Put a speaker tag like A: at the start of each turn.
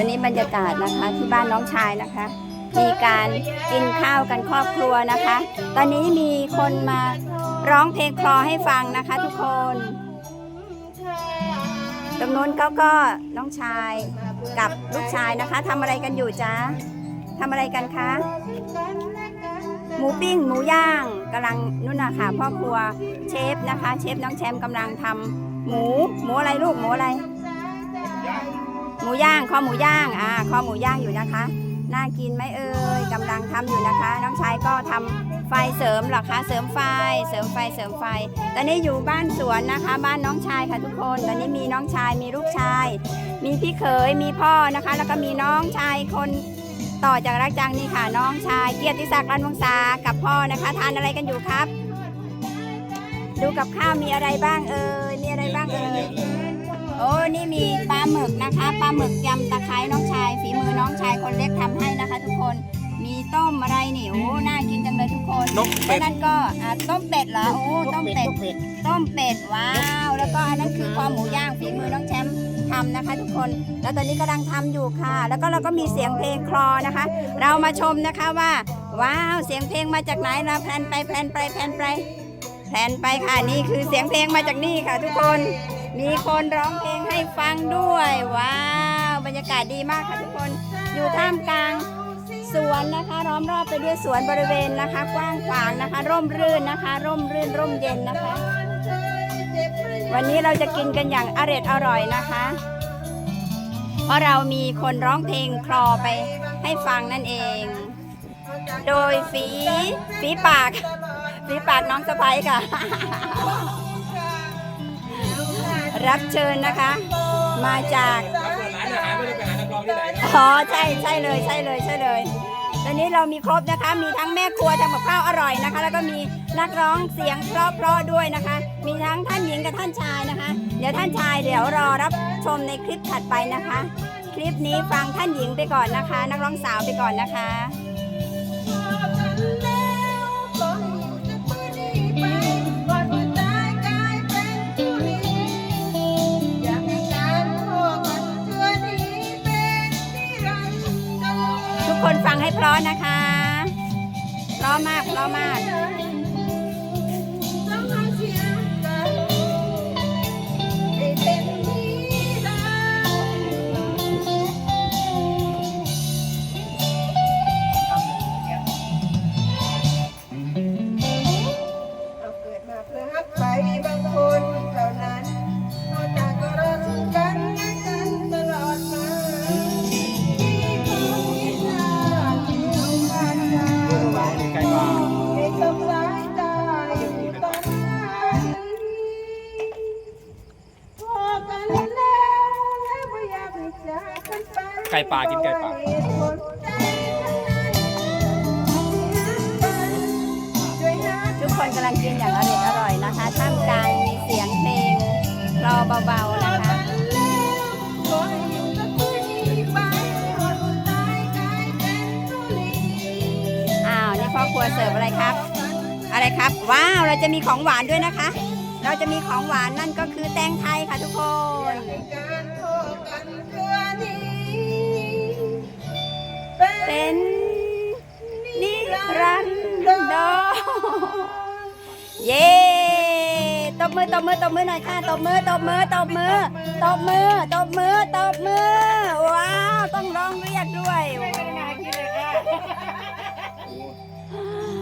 A: ันนี้บรรยากาศนะคะที่บ้านน้องชายนะคะ มีการกินข้าวกันครอบครัวนะคะ ตอนนี้มีคนมาร้องเพลงคลอให้ฟังนะคะ ทุกคนตรงนู้นเขาก็น้องชายกับลูกชายนะคะทำอะไรกันอยู่จ๊ะทำอะไรกันคะหมูปิ้งหมูย่างกำลังนู่นนะค่ะพ่อครัวเชฟนะคะ เชฟน้องแชมป์กำลังทำหมูหมูอะไรลูกหมูอะไร หมูย่างคอหมูย่างอ่าคอหมูย่างอยู่นะคะ น่ากินไหมเอ่ยกำลังทำอยู่นะคะ น้องชายก็ทำไฟเสริมหรอคะเสริมไฟเสริมไฟเสริมไฟ ตอนนี้อยู่บ้านสวนนะคะ บ้านน้องชายค่ะทุกคน ตอนนี้มีน้องชายมีลูกชาย มีพี่เขยมีพ่อนะคะ แล้วก็มีน้องชายคนต่อจากรักจังนี่ค่ะ น้องชายเกียรติศักดิ์รันวงศากับพ่อนะคะ ทานอะไรกันอยู่ครับ ดูกับข้าวมีอะไรบ้างเอ่ยมีอะไรบ้างเอ่ย โอ้นี่มีปลาหมึกนะคะปลาหมึกยำตะไคร้น้องชาย ฝีมือน้องชายคนเล็กทำให้นะคะ ทุกคนมีต้มอะไรนี่โอ้น่ากินจังเลยทุกคน
B: นกเป็
A: แล้ว
B: ด
A: นั่นก็อ่าต้มเป็ดเหรอโอ้ต้มเป็ดต้มเป็ดว้าว แล้วก็อันนั้นคือคอหมูย่างฝีมือน้องแชมป์ทำนะคะ ทุกคน แล้วตอนนี้กำลังทำอยู่ค่ะ แล้วก็เราก็มีเสียงเพลงคลอนะคะ เรามาชมนะคะว่า ว้าวเสียงเพลงมาจากไหนเราแพลนไปแพลนไปแพลนไปแพลนไปค่ะนี่คือเสียงเพลงมาจากนี่ค่ะ ทุกคน มีคนร้องเพลงให้ฟังด้วยว้าวบรรยากาศดีมากค่ะทุกคนอยู่ท่ามกลางสวนนะคะล้อมรอบไปด้วยสวนบริเวณนะคะ กว้างขวางนะคะ ร่มรื่นนะคะ ร่มรื่นร่มเย็นนะคะ วันนี้เราจะกินกันอย่างอร่อยอร่อยนะคะ เพราะเรามีคนร้องเพลงคลอไปให้ฟังนั่นเอง โดยฝีฝีปากฝีปากน้องสะพ้ยค่ะ รับเชิญนะคะ มาจาก
B: เปิดร้านอาหารไม่ได้ไปหานักร้องที่ไหนนะ
A: อ๋อใช่ใช่เลยใช่เลยใช่เลยตอนนี้เรามีครบนะคะ มีทั้งแม่ครัวทำกับข้าวอร่อยนะคะ แล้วก็มีนักร้องเสียงเพราะๆด้วยนะคะ มีทั้งท่านหญิงกับท่านชายนะคะ เดี๋ยวท่านชายเดี๋ยวรอรับชมในคลิปถัดไปนะคะ คลิปนี้ฟังท่านหญิงไปก่อนนะคะ นักร้องสาวไปก่อนนะคะ เพราะนะคะเพราะมากเพราะมาก
B: ไก่ป่า
C: กินไก่ป่าทุ
A: กคนกำลังกินอย่างอร่อยอร่อยนะคะท่ามกลางมีเสียงเพลงรอเบาๆนะคะอ้าวนี่พ่อครัวเสิร์ฟอะไรครับ อะไรครับว้าวเราจะมีของหวานด้วยนะคะ เราจะมีของหวานนั่นก็คือแตงไทยค่ะทุกคน บมือตบมือตบมือหน่อยค่ะตบมือตบมือตบมือตบมือตบมือตบมือว้าวต้องร้องเรียกด้วย